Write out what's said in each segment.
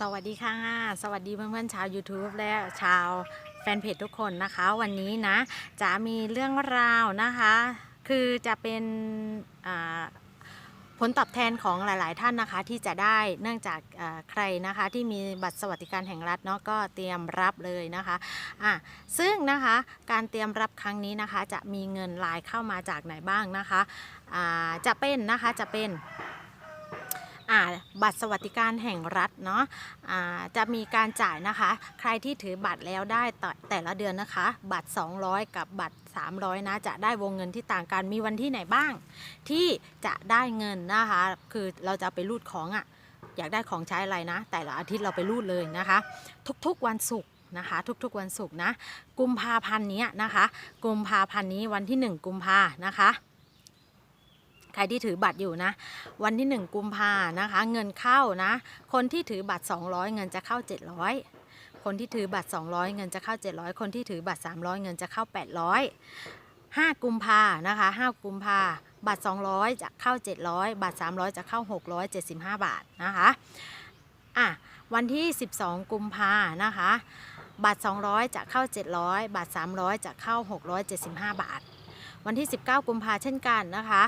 สวัสดีค่ะ สวัสดีเพื่อนๆชาว YouTube และชาวแฟนเพจทุกคนนะคะ วันนี้นะจะมีเรื่องราวนะคะ คือจะเป็นผลตอบแทนของหลาย ๆ ท่านนะคะที่จะได้เนื่องจากใครนะคะที่มีบัตรสวัสดิการแห่งรัฐเนาะก็เตรียมรับเลยนะคะอะซึ่งนะคะการเตรียมรับครั้งนี้นะคะ จะมีเงินรายเข้ามาจากไหนบ้างนะคะอ่าจะเป็นนะคะจะเป็น บัตรสวัสดิการแห่งรัฐเนาะอ่าจะมีการจ่ายนะคะ ใครที่ถือบัตรแล้วได้แต่แต่ละเดือนนะคะ บัตร 200 กับบัตร 300 นะ จะได้วงเงินที่ต่างกัน มีวันที่ไหนบ้าง ที่จะได้เงินนะคะ คือเราจะไปรูดของอะ่ะ อยากได้ของใช้อะไรนะ แต่ละอาทิตย์เราไปรูดเลยนะคะ ทุกๆวันศุกร์นะคะทุกๆวันศุกร์นะ กุมภาพันธ์นี้นะคะ กุมภาพันธ์นี้วันที่ 1 กุมภานะคะ ใครที่ถือบัตรอยู่นะ วันที่ 1 กุมภานะคะ เงินเข้านะ คนที่ถือบัตร 200 เงินจะเข้า 700 คนที่ถือบัตร 200 เงินจะเข้า 700 คนที่ถือบัตร 300 เงินจะเข้า 800 5 กุมภานะคะ 5 กุมภาบัตร 200 จะเข้า 700 บัตร 300 จะเข้า 675 บาทนะคะอะวันที่ 12 กุมภานะคะ บัตร 200 จะเข้า 700 บัตร 300 จะเข้า 675 บาท วันที่ 19 กุมภาเช่นกันนะคะ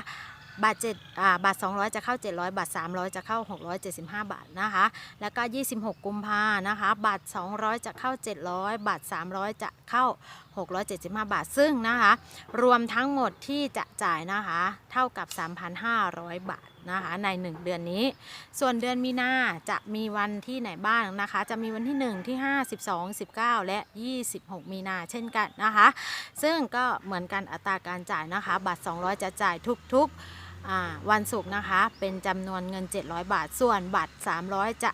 บัตรเจ็ดอ่าบัตร200 จะเข้า 700บัตร300 จะเข้า 675 บาทนะคะ แล้วก็ 26 กุมภานะคะบัตร200 จะเข้า 700บัตร300 จะเข้า 675 บาท ซึ่งนะคะ รวมทั้งหมดที่จะจ่ายนะคะ เท่ากับ 3,500 บาทนะคะใน 1 เดือนนี้ ส่วนเดือนมีนาจะมีวันที่ไหนบ้างนะคะ จะมีวันที่ 1 ที่ 5 12 19 และ 26 มีนาเช่นกันนะคะ ซึ่งก็เหมือนกันอัตราการจ่ายนะคะ บัตร 200 จะจ่ายทุกๆ วันศุกร์นะคะ เป็นจำนวนเงิน 700 บาท ส่วนบัตร 300 จะ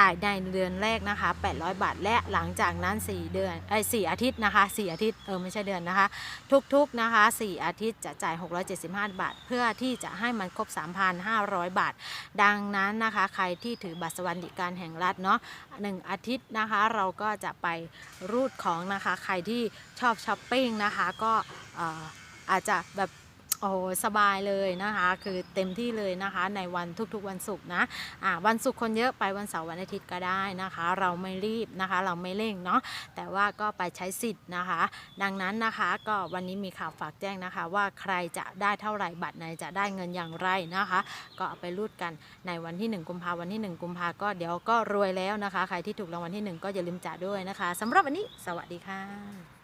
จ่ายในเดือนแรกนะคะ 800 บาท และหลังจากนั้น 4 เดือนไอ้ย4อาทิตย์นะคะ 4 อาทิตย์ เออ ไม่ใช่เดือนนะคะ ทุกๆ นะคะ 4 อาทิตย์จะจ่าย 675 บาท เพื่อที่จะให้มันครบ 3,500 บาท ดังนั้นนะคะ ใครที่ถือบัตรสวัสดิการแห่งรัฐเนาะหนึ่งอาทิตย์นะคะ เราก็จะไปรูดของนะคะ ใครที่ชอบช้อปปิ้งนะคะ ก็อาจจะแบบ โอ้โหสบายเลยนะคะ คือเต็มที่เลยนะคะในวันทุกๆวันศุกร์นะอ่าวันศุกร์คนเยอะไปวันเสาร์วันอาทิตย์ก็ได้นะคะ เราไม่รีบนะคะ เราไม่เร่งเนาะแต่ว่าก็ไปใช้สิทธิ์นะคะ ดังนั้นนะคะก็วันนี้มีข่าวฝากแจ้งนะคะ ว่าใครจะได้เท่าไหร่บัตรไหนจะได้เงินอย่างไรนะคะ ก็เอาไปรูดกันในวันที่ 1 กุมภาวันที่ 1 กุมภาก็เดี๋ยวก็รวยแล้วนะคะ ใครที่ถูกรางวัลที่ 1 ก็อย่าลืมจ่าด้วยนะคะสำหรับวันนี้ สวัสดีค่ะ